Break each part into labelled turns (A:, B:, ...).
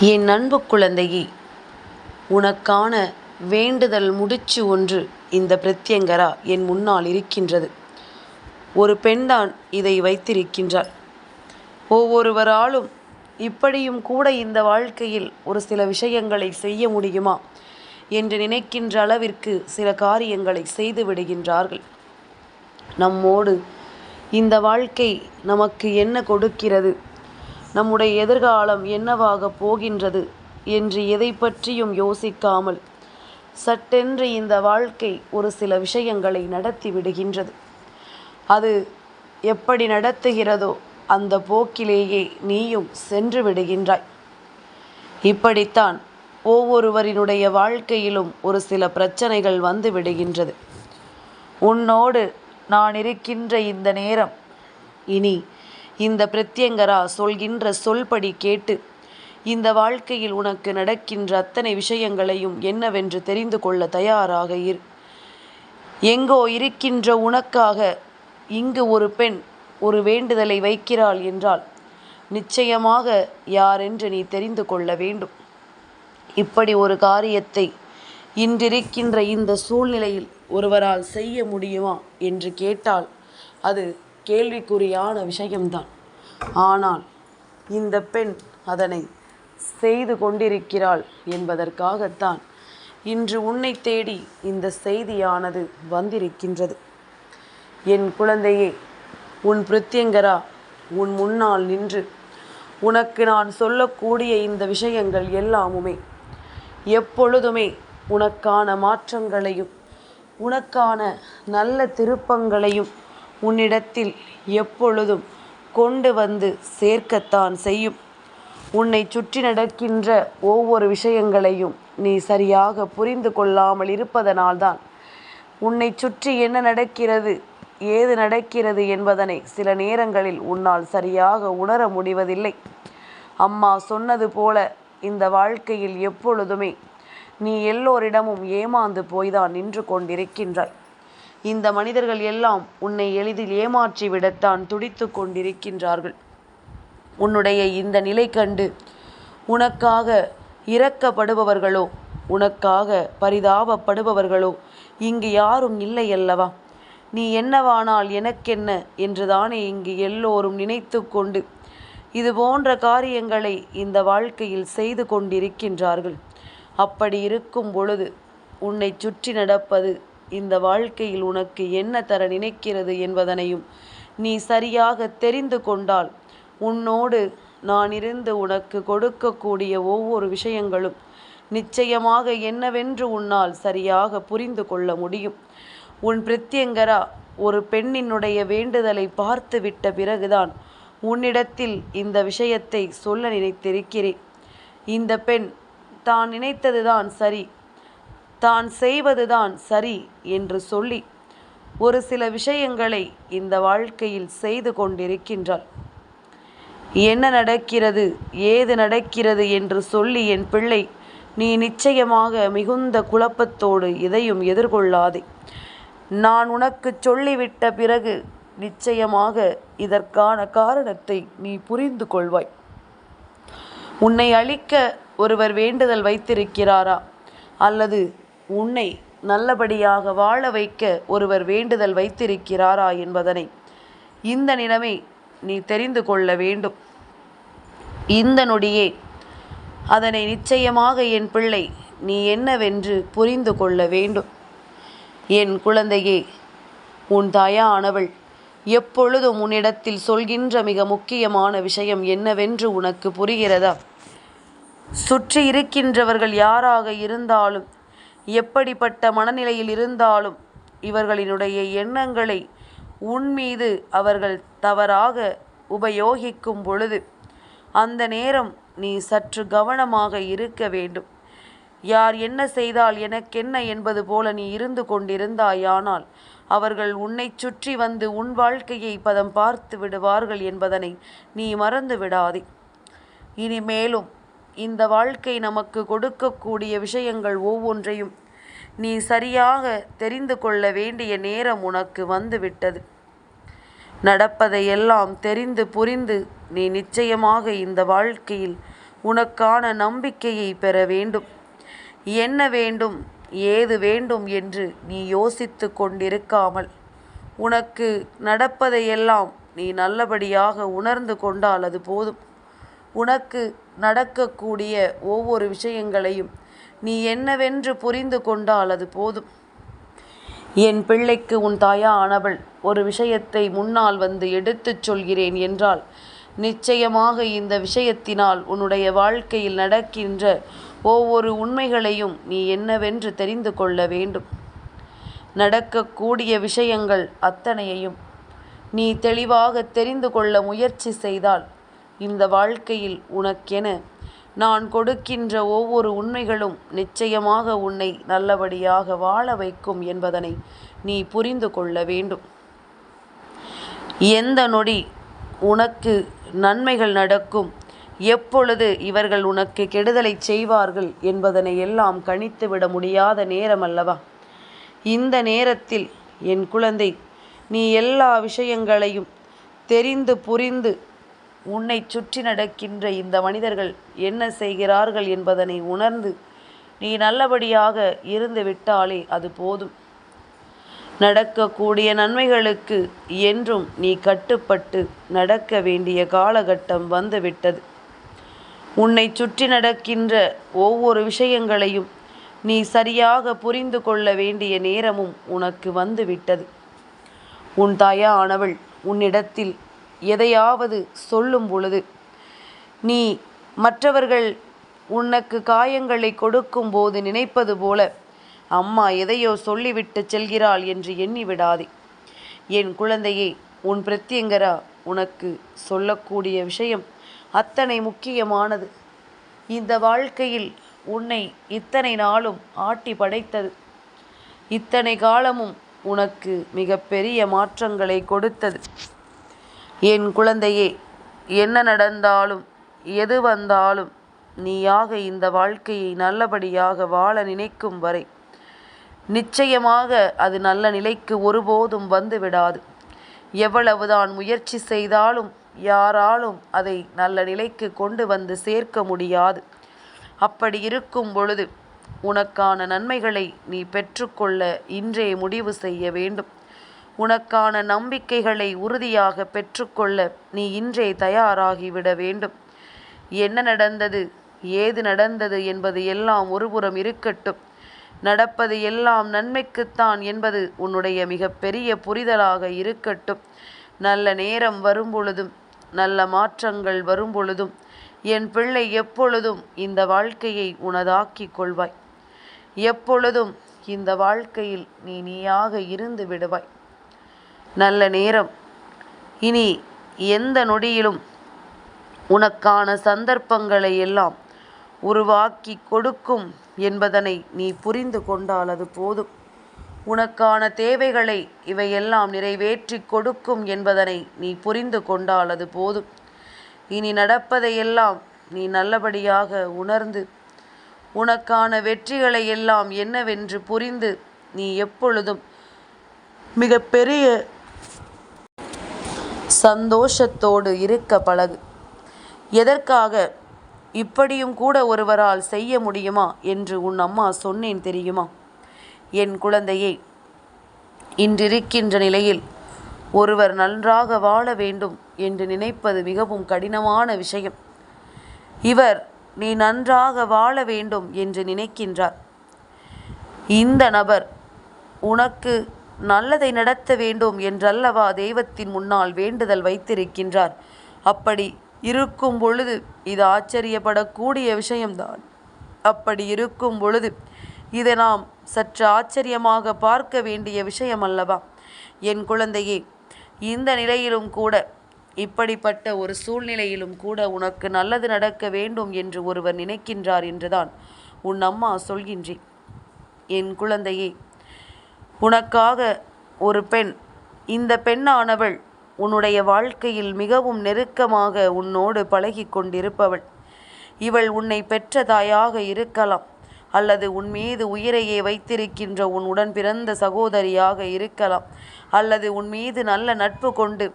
A: என் அன்பு குழந்தையே உனக்கான வேண்டுதல் முடிச்சு ஒன்று இந்த பிரத்யங்கரா என் முன்னால் இருக்கின்றது. ஒரு பெண்தான் இதை வைத்திருக்கின்றாள். ஒவ்வொருவராலும் இப்படியும் கூட இந்த வாழ்க்கையில் ஒரு சில விஷயங்களை செய்ய முடியுமா என்று நினைக்கின்ற அளவிற்கு சில காரியங்களை செய்து விடுகின்றார்கள். நம்மோடு இந்த வாழ்க்கை நமக்கு என்ன கொடுக்கிறது? நம்முடைய எதிர்காலம் என்னவாக போகின்றது என்று எதை பற்றியும் யோசிக்காமல் சட்டென்று இந்த வாழ்க்கை ஒரு சில விஷயங்களை நடத்தி விடுகின்றது. அது எப்படி நடத்துகிறதோ அந்த போக்கிலேயே நீயும் சென்று விடுகின்றாய். இப்படித்தான் ஒவ்வொருவரினுடைய வாழ்க்கையிலும் ஒரு சில பிரச்சனைகள் வந்து விடுகின்றது. உன்னோடு நான் இருக்கின்ற இந்த நேரம் இனி இந்த பிரத்யங்கரா சொல்கின்ற சொல்படி கேட்டு இந்த வாழ்க்கையில் உனக்கு நடக்கின்ற அத்தனை விஷயங்களையும் என்னவென்று தெரிந்து கொள்ள தயாராக இரு. எங்கோ இருக்கின்ற உனக்காக இங்கு ஒரு பெண் ஒரு வேண்டுதலை வைக்கிறாள் என்றால் நிச்சயமாக யாரென்று நீ தெரிந்து கொள்ள வேண்டும். இப்படி ஒரு காரியத்தை இன்றிருக்கின்ற இந்த சூழ்நிலையில் ஒருவரால் செய்ய முடியுமா என்று கேட்டால் அது கேள்விக்குறியான விஷயம்தான். ஆனால் இந்த பெண் அதனை செய்து கொண்டிருக்கிறாள் என்பதற்காகத்தான் இன்று உன்னை தேடி இந்த செய்தியானது வந்திருக்கின்றது. என் குழந்தையே உன் பிரித்யங்கரா உன் முன்னால் நின்று உனக்கு நான் சொல்லக்கூடிய இந்த விஷயங்கள் எல்லாமுமே எப்பொழுதுமே உனக்கான மாற்றங்களையும் உனக்கான நல்ல திருப்பங்களையும் உன்னிடத்தில் எப்பொழுதும் கொண்டு வந்து சேர்க்கத்தான் செய்யும். உன்னை சுற்றி நடக்கின்ற ஒவ்வொரு விஷயங்களையும் நீ சரியாக புரிந்து கொள்ளாமல் இருப்பதனால்தான். உன்னை சுற்றி என்ன நடக்கிறது ஏது நடக்கிறது என்பதனை சில நேரங்களில் உன்னால் சரியாக உணர முடிவதில்லை. அம்மா சொன்னது போல இந்த வாழ்க்கையில் எப்பொழுதுமே நீ எல்லோரிடமும் ஏமாந்து போய்தான் நின்று கொண்டிருக்கின்றாய். இந்த மனிதர்கள் எல்லாம் உன்னை எளிதில் ஏமாற்றி விடத்தான் துடித்து கொண்டிருக்கின்றார்கள். உன்னுடைய இந்த நிலை கண்டு உனக்காக இரக்கப்படுபவர்களோ உனக்காக பரிதாபப்படுபவர்களோ இங்கு யாரும் இல்லை அல்லவா நீ என்னவானால் எனக்கென்ன? என்றுதானே இங்கு எல்லோரும் நினைத்து கொண்டு இது போன்ற காரியங்களை இந்த வாழ்க்கையில் செய்து கொண்டிருக்கின்றார்கள். அப்படி இருக்கும் பொழுது உன்னை சுற்றி நடப்பது இந்த வாழ்க்கையில் உனக்கு என்ன தர நினைக்கிறது என்பதனையும் நீ சரியாக தெரிந்து கொண்டால் உன்னோடு நான் இருந்து உனக்கு கொடுக்கக்கூடிய ஒவ்வொரு விஷயங்களும் நிச்சயமாக என்னவென்று உன்னால் சரியாக புரிந்து கொள்ள முடியும். உன் பிரத்யங்கரா ஒரு பெண்ணினுடைய வேண்டுதலை பார்த்து விட்ட பிறகுதான் உன்னிடத்தில் இந்த விஷயத்தை சொல்ல நினைத்திருக்கிறேன். இந்த பெண் தான் நினைத்ததுதான் சரி தான் செய்வதுதான் சரி என்று சொல்லி ஒரு சில விஷயங்களை இந்த வாழ்க்கையில் செய்து கொண்டிருக்கின்றாள். என்ன நடக்கிறது ஏது நடக்கிறது என்று சொல்லி என் பிள்ளை நீ நிச்சயமாக மிகுந்த குழப்பத்தோடு இதையும் எதிர்கொள்ளாதே. நான் உனக்கு சொல்லிவிட்ட பிறகு நிச்சயமாக இதற்கான காரணத்தை நீ புரிந்து கொள்வாய். உன்னை அழிக்க ஒருவர் வேண்டுதல் வைத்திருக்கிறாரா அல்லது உன்னை நல்லபடியாக வாழ வைக்க ஒருவர் வேண்டுதல் வைத்திருக்கிறாரா என்பதனை இந்த நிலைமை நீ தெரிந்து கொள்ள வேண்டும். இந்த நொடியே அதனை நிச்சயமாக என் பிள்ளை நீ என்னவென்று புரிந்து கொள்ள வேண்டும். என் குழந்தையே உன் தாயானவள் எப்பொழுதும் உன்னிடத்தில் சொல்கின்ற மிக முக்கியமான விஷயம் என்னவென்று உனக்கு புரிகிறதா? சுற்றி இருக்கின்றவர்கள் யாராக இருந்தாலும் எப்படிப்பட்ட மனநிலையில் இருந்தாலும் இவர்களினுடைய எண்ணங்களை உன் மீது அவர்கள் தவறாக உபயோகிக்கும் பொழுது அந்த நேரம் நீ சற்று கவனமாக இருக்க வேண்டும். யார் என்ன செய்தால் எனக்கென்ன என்பது போல நீ இருந்து கொண்டிருந்தாயானால் அவர்கள் உன்னை சுற்றி வந்து உன் வாழ்க்கையை பதம் பார்த்து விடுவார்கள் என்பதனை நீ மறந்து விடாதே. இனிமேலும் இந்த வாழ்க்கை நமக்கு கொடுக்கக்கூடிய விஷயங்கள் ஒவ்வொன்றையும் நீ சரியாக தெரிந்து கொள்ள வேண்டிய நேரம் உனக்கு வந்துவிட்டது. நடப்பதையெல்லாம் தெரிந்து புரிந்து நீ நிச்சயமாக இந்த வாழ்க்கையில் உனக்கான நம்பிக்கையை பெற வேண்டும். என்ன வேண்டும் ஏது வேண்டும் என்று நீ யோசித்து கொண்டிருக்காமல் உனக்கு நடப்பதையெல்லாம் நீ நல்லபடியாக உணர்ந்து கொண்டால் அது போதும். உனக்கு நடக்கக்கூடிய ஒவ்வொரு விஷயங்களையும் நீ என்னவென்று புரிந்து கொண்டால் அது போதும். என் பிள்ளைக்கு உன் தாயா ஆனவள் ஒரு விஷயத்தை முன்னால் வந்து எடுத்துச் சொல்கிறேன் என்றால் நிச்சயமாக இந்த விஷயத்தினால் உன்னுடைய வாழ்க்கையில் நடக்கின்ற ஒவ்வொரு உண்மைகளையும் நீ என்னவென்று தெரிந்து கொள்ள வேண்டும். நடக்கக்கூடிய விஷயங்கள் அத்தனையையும் நீ தெளிவாக தெரிந்து கொள்ள முயற்சி செய்தால் இந்த வாழ்க்கையில் உனக்கென. நான் கொடுக்கின்ற ஒவ்வொரு உண்மைகளும் நிச்சயமாக உன்னை நல்லபடியாக வாழ வைக்கும் என்பதனை நீ புரிந்து கொள்ள வேண்டும். எந்த நொடி உனக்கு நன்மைகள் நடக்கும் எப்பொழுது இவர்கள் உனக்கு கெடுதலை செய்வார்கள் என்பதனை எல்லாம் கணித்துவிட முடியாத நேரம் அல்லவா? இந்த நேரத்தில் என் குழந்தை நீ எல்லா விஷயங்களையும் தெரிந்து புரிந்து உன்னை சுற்றி நடக்கின்ற இந்த மனிதர்கள் என்ன செய்கிறார்கள் என்பதனை உணர்ந்து நீ நல்லபடியாக இருந்து விட்டாலே அது போதும். நடக்கக்கூடிய நன்மைகளுக்கு என்றும் நீ கட்டுப்பட்டு நடக்க வேண்டிய காலகட்டம் வந்துவிட்டது. உன்னை சுற்றி நடக்கின்ற ஒவ்வொரு விஷயங்களையும் நீ சரியாக புரிந்து கொள்ள வேண்டிய நேரமும் உனக்கு வந்துவிட்டது. உன் தாயானவள் உன்னிடத்தில் எதையாவது சொல்லும் பொழுது நீ மற்றவர்கள் உனக்கு காயங்களை கொடுக்கும் போது நினைப்பது போல அம்மா எதையோ சொல்லிவிட்டு செல்கிறாள் என்று எண்ணி விடாதே. என் குழந்தையே உன் பிரத்யங்கரா உனக்கு சொல்லக்கூடிய விஷயம் அத்தனை முக்கியமானது. இந்த வாழ்க்கையில் உன்னை இத்தனை நாளும் ஆட்டி படைத்தது. இத்தனை காலமும் உனக்கு மிகப்பெரிய மாற்றங்களை கொடுத்தது. என் குழந்தையே என்ன நடந்தாலும் எது வந்தாலும் நீயாக இந்த வாழ்க்கையை நல்லபடியாக வாழ நினைக்கும் வரை நிச்சயமாக அது நல்ல நிலைக்கு ஒருபோதும் வந்து விடாது எவ்வளவுதான் முயற்சி செய்தாலும் யாராலும் அதை நல்ல நிலைக்கு கொண்டு வந்து சேர்க்க முடியாது. அப்படி இருக்கும் பொழுது உனக்கான நன்மைகளை நீ பெற்றுக்கொள்ள இன்றே முடிவு செய்ய வேண்டும். உனக்கான நம்பிக்கைகளை உறுதியாக பெற்றுக்கொள்ள நீ இன்றே தயாராகிவிட வேண்டும். என்ன நடந்தது? ஏது நடந்தது என்பது எல்லாம் ஒருபுறம் இருக்கட்டும். நடப்பது எல்லாம் நன்மைக்குத்தான் என்பது உன்னுடைய மிகப்பெரிய புரிதலாக இருக்கட்டும். நல்ல நேரம் வரும்பொழுதும் நல்ல மாற்றங்கள் வரும்பொழுதும் என் பிள்ளை எப்பொழுதும் இந்த வாழ்க்கையை உனதாக்கிக் கொள்வாய். எப்பொழுதும் இந்த வாழ்க்கையில் நீ நீயாக இருந்து விடுவாய். நல்ல நேரம். இனி எந்த நொடியிலும் உனக்கான சந்தர்ப்பங்களை எல்லாம் உருவாக்கி கொடுக்கும் என்பதனை நீ புரிந்து கொண்டால் அது போதும். உனக்கான தேவைகளை இவையெல்லாம் நிறைவேற்றி கொடுக்கும் என்பதனை நீ புரிந்து கொண்டால் அது போதும். இனி நடப்பதையெல்லாம் நீ நல்லபடியாக உணர்ந்து உனக்கான வெற்றிகளை எல்லாம் என்னவென்று புரிந்து நீ எப்பொழுதும் மிகப்பெரிய சந்தோஷத்தோடு இருக்க பழகு. எதற்காக? இப்படியும் கூட ஒருவரால் செய்ய முடியுமா? என்று உன் அம்மா சொன்னேன் தெரியுமா? என் குழந்தையே இன்றிருக்கின்ற நிலையில் ஒருவர் நன்றாக வாழ வேண்டும் என்று நினைப்பது மிகவும் கடினமான விஷயம். இவர் நீ நன்றாக வாழ வேண்டும் என்று நினைக்கின்றார். இந்த நபர் உனக்கு நல்லதை நடத்த வேண்டும் என்றல்லவா தெய்வத்தின் முன்னால் வேண்டுதல் வைத்திருக்கின்றார். அப்படி இருக்கும் பொழுது இது ஆச்சரியப்படக்கூடிய விஷயம்தான். அப்படி இருக்கும் பொழுது இதை நாம் சற்று ஆச்சரியமாக பார்க்க வேண்டிய விஷயம் அல்லவா என் குழந்தையே இந்த நிலையிலும் கூட இப்படிப்பட்ட ஒரு சூழ்நிலையிலும் கூட உனக்கு நல்லது நடக்க வேண்டும் என்று ஒருவர் நினைக்கின்றார் என்றுதான் உன் அம்மா சொல்கின்றேன் என் குழந்தையே உனக்காக ஒரு பெண் இந்த பெண்ணானவள் உன்னுடைய வாழ்க்கையில் மிகவும் நெருக்கமாக உன்னோடு பழகி கொண்டிருப்பவள். இவள் உன்னை பெற்ற தாயாக இருக்கலாம் அல்லது உன் மீது உயிரையே வைத்திருக்கின்ற உன் உடன் பிறந்த சகோதரியாக இருக்கலாம் அல்லது உன் மீது நல்ல நட்பு கொண்டு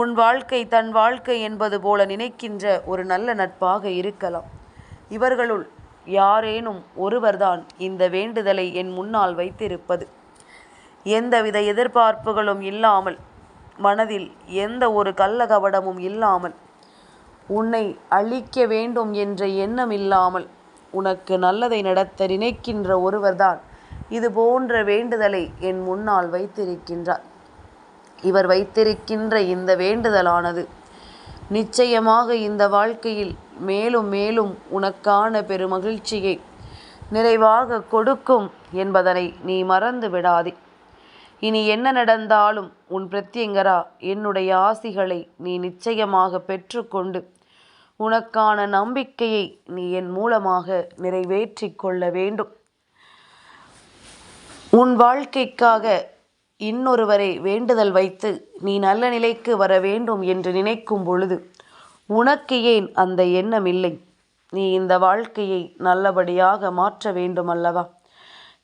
A: உன் வாழ்க்கை தன் வாழ்க்கை என்பது போல நினைக்கின்ற ஒரு நல்ல நட்பாக இருக்கலாம். இவர்களுள் யாரேனும் ஒருவர்தான் இந்த வேண்டுதலை என் முன்னால் வைத்திருப்பது. எந்தவித எதிர்பார்ப்புகளும் இல்லாமல் மனதில் எந்த ஒரு கள்ளகபடமும் இல்லாமல் உன்னை அழிக்க வேண்டும் என்ற எண்ணம் இல்லாமல் உனக்கு நல்லதை நடத்த நினைக்கின்ற ஒருவர்தான் இது போன்ற வேண்டுதலை என் முன்னால் வைத்திருக்கின்றார். இவர் வைத்திருக்கின்ற இந்த வேண்டுதலானது நிச்சயமாக இந்த வாழ்க்கையில் மேலும் மேலும் உனக்கான பெருமகிழ்ச்சியை நிறைவாக கொடுக்கும் என்பதனை நீ மறந்து விடாதே இனி என்ன நடந்தாலும் உன் பிரத்யங்கரா என்னுடைய ஆசிகளை நீ நிச்சயமாக பெற்றுக்கொண்டு உனக்கான நம்பிக்கையை நீ என் மூலமாக நிறைவேற்றி கொள்ள வேண்டும். உன் வாழ்க்கைக்காக இன்னொருவரை வேண்டுதல் வைத்து நீ நல்ல நிலைக்கு வர வேண்டும் என்று நினைக்கும் பொழுது உனக்கு ஏன் அந்த எண்ணம் இல்லை? நீ இந்த வாழ்க்கையை நல்லபடியாக மாற்ற வேண்டும் அல்லவா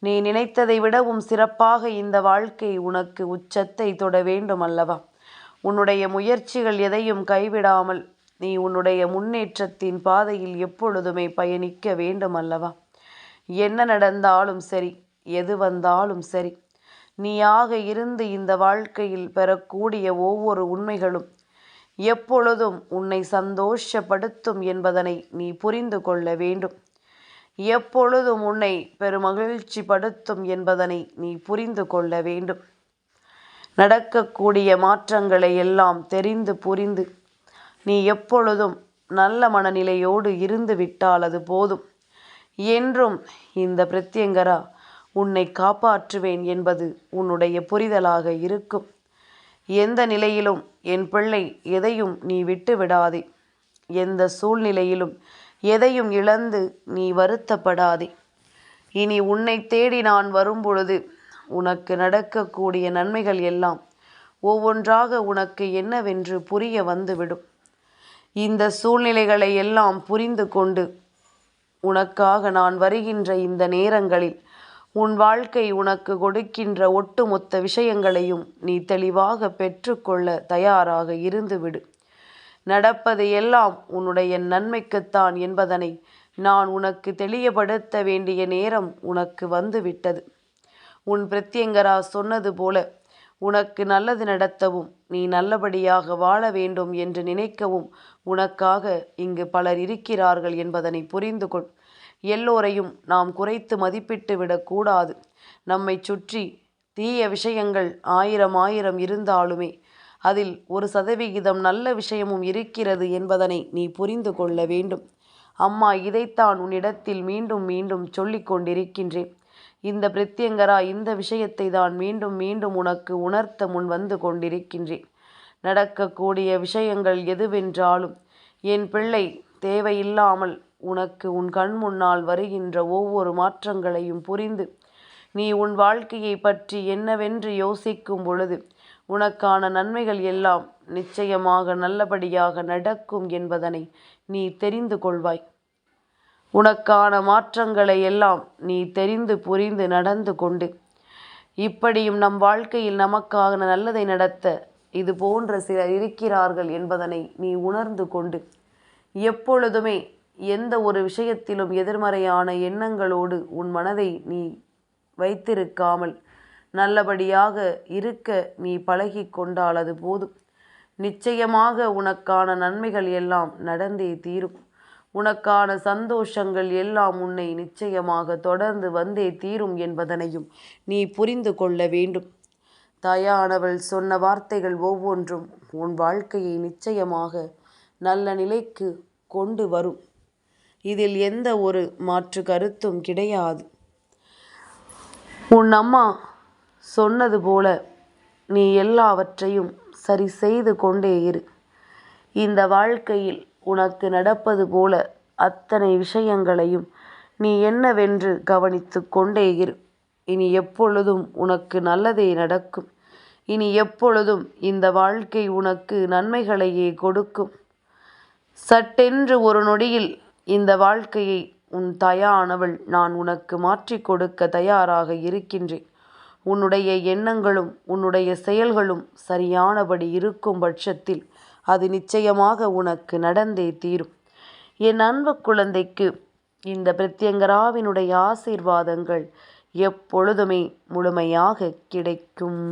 A: நீ நினைத்ததை விடவும் சிறப்பாக இந்த வாழ்க்கை உனக்கு உச்சத்தை தொட வேண்டும் அல்லவா உன்னுடைய முயற்சிகள் எதையும் கைவிடாமல் நீ உன்னுடைய முன்னேற்றத்தின் பாதையில் எப்பொழுதுமே பயணிக்க வேண்டும் அல்லவா என்ன நடந்தாலும் சரி எது வந்தாலும் சரி நீயாக இருந்து இந்த வாழ்க்கையில் பெறக்கூடிய ஒவ்வொரு உண்மைகளும் எப்பொழுதும் உன்னை சந்தோஷப்படுத்தும் என்பதனை நீ புரிந்து கொள்ள வேண்டும். எப்பொழுதும் உன்னை பெருமகிழ்ச்சி படுத்தும் என்பதனை நீ புரிந்து கொள்ள வேண்டும். நடக்கக்கூடிய மாற்றங்களை எல்லாம் தெரிந்து புரிந்து நீ எப்பொழுதும் நல்ல மனநிலையோடு இருந்து விட்டால் அது போதும். என்றும் இந்த பிரத்யங்கரா உன்னை காப்பாற்றுவேன் என்பது உன்னுடைய புரிதலாக இருக்கும். எந்த நிலையிலும் என் பிள்ளை எதையும் நீ விட்டு விடாதே எந்த சூழ்நிலையிலும் எதையும் இழந்து நீ வருத்தப்படாதே. இனி உன்னை தேடி நான் வரும்பொழுது உனக்கு நடக்கக்கூடிய நன்மைகள் எல்லாம் ஒவ்வொன்றாக உனக்கு என்னவென்று புரிய வந்துவிடும். இந்த சூழ்நிலைகளை எல்லாம் புரிந்து கொண்டு உனக்காக நான் வருகின்ற இந்த நேரங்களில் உன் வாழ்க்கை உனக்கு கொடுக்கின்ற ஒட்டுமொத்த விஷயங்களையும் நீ தெளிவாக பெற்றுக்கொள்ள தயாராக இருந்துவிடு. நடப்பது எல்லாம் உன்னுடைய நன்மைக்குத்தான் என்பதனை நான் உனக்கு தெளியப்படுத்த வேண்டிய நேரம் உனக்கு வந்துவிட்டது. உன் பிரத்யங்கரா சொன்னது போல உனக்கு நல்லது நடத்தவும் நீ நல்லபடியாக வாழ வேண்டும் என்று நினைக்கவும் உனக்காக இங்கு பலர் இருக்கிறார்கள் என்பதனை புரிந்து கொள் எல்லோரையும் நாம் குறைத்து மதிப்பிட்டு விடக்கூடாது நம்மை சுற்றி தீய விஷயங்கள் ஆயிரம் ஆயிரம் இருந்தாலுமே அதில் ஒரு சதவிகிதம் நல்ல விஷயமும் இருக்கிறது என்பதனை நீ புரிந்து கொள்ள வேண்டும். அம்மா இதைத்தான் உன்னிடத்தில் மீண்டும் மீண்டும் சொல்லிக் கொண்டிருக்கின்றேன். இந்த பிரத்யங்கரா இந்த விஷயத்தை தான் மீண்டும் மீண்டும் உனக்கு உணர்த்த முன் வந்து கொண்டிருக்கின்றேன். நடக்கக்கூடிய விஷயங்கள் எதுவென்றாலும் என் பிள்ளை தேவையில்லாமல் உனக்கு உன் கண் முன்னால் வருகின்ற ஒவ்வொரு மாற்றங்களையும் புரிந்து நீ உன் வாழ்க்கையை பற்றி என்னவென்று யோசிக்கும் பொழுது உனக்கான நன்மைகள் எல்லாம் நிச்சயமாக நல்லபடியாக நடக்கும் என்பதனை நீ தெரிந்து கொள்வாய். உனக்கான மாற்றங்களை எல்லாம் நீ தெரிந்து புரிந்து நடந்து கொண்டு இப்படியும் நம் வாழ்க்கையில் நமக்காக நல்லதை நடத்த இது போன்ற சிலர் இருக்கிறார்கள் என்பதனை நீ உணர்ந்து கொண்டு எப்பொழுதுமே எந்த ஒரு விஷயத்திலும் எதிர்மறையான எண்ணங்களோடு உன் மனதை நீ வைத்திருக்காமல் நல்லபடியாக இருக்க நீ பழகி கொண்டால் அது போதும். நிச்சயமாக உனக்கான நன்மைகள் எல்லாம் நடந்தே தீரும். உனக்கான சந்தோஷங்கள் எல்லாம் உன்னை நிச்சயமாக தொடர்ந்து வந்தே தீரும் என்பதனையும் நீ புரிந்து கொள்ள வேண்டும். தாயானவள் சொன்ன வார்த்தைகள் ஒவ்வொன்றும் உன் வாழ்க்கையை நிச்சயமாக நல்ல நிலைக்கு கொண்டு வரும். இதில் எந்த ஒரு மாற்று கருத்தும் கிடையாது. உன் அம்மா சொன்னது போல நீ எல்லாவற்றையும் சரி செய்து கொண்டே இரு. இந்த வாழ்க்கையில் உனக்கு நடப்பது போல அத்தனை விஷயங்களையும் நீ என்னவென்று கவனித்து கொண்டே இரு. இனி எப்பொழுதும் உனக்கு நல்லதே நடக்கும். இனி எப்பொழுதும் இந்த வாழ்க்கை உனக்கு நன்மைகளையே கொடுக்கும். சட்டென்று ஒரு நொடியில் இந்த வாழ்க்கையை உன் தயானவள் நான் உனக்கு மாற்றிக் கொடுக்க தயாராக இருக்கின்றேன். உன்னுடைய எண்ணங்களும் உன்னுடைய செயல்களும் சரியானபடி இருக்கும் பட்சத்தில் அது நிச்சயமாக உனக்கு நடந்தே தீரும். என் அன்பு குழந்தைக்கு இந்த பிரத்யங்கராவினுடைய ஆசீர்வாதங்கள் எப்பொழுதுமே முழுமையாக கிடைக்கும்.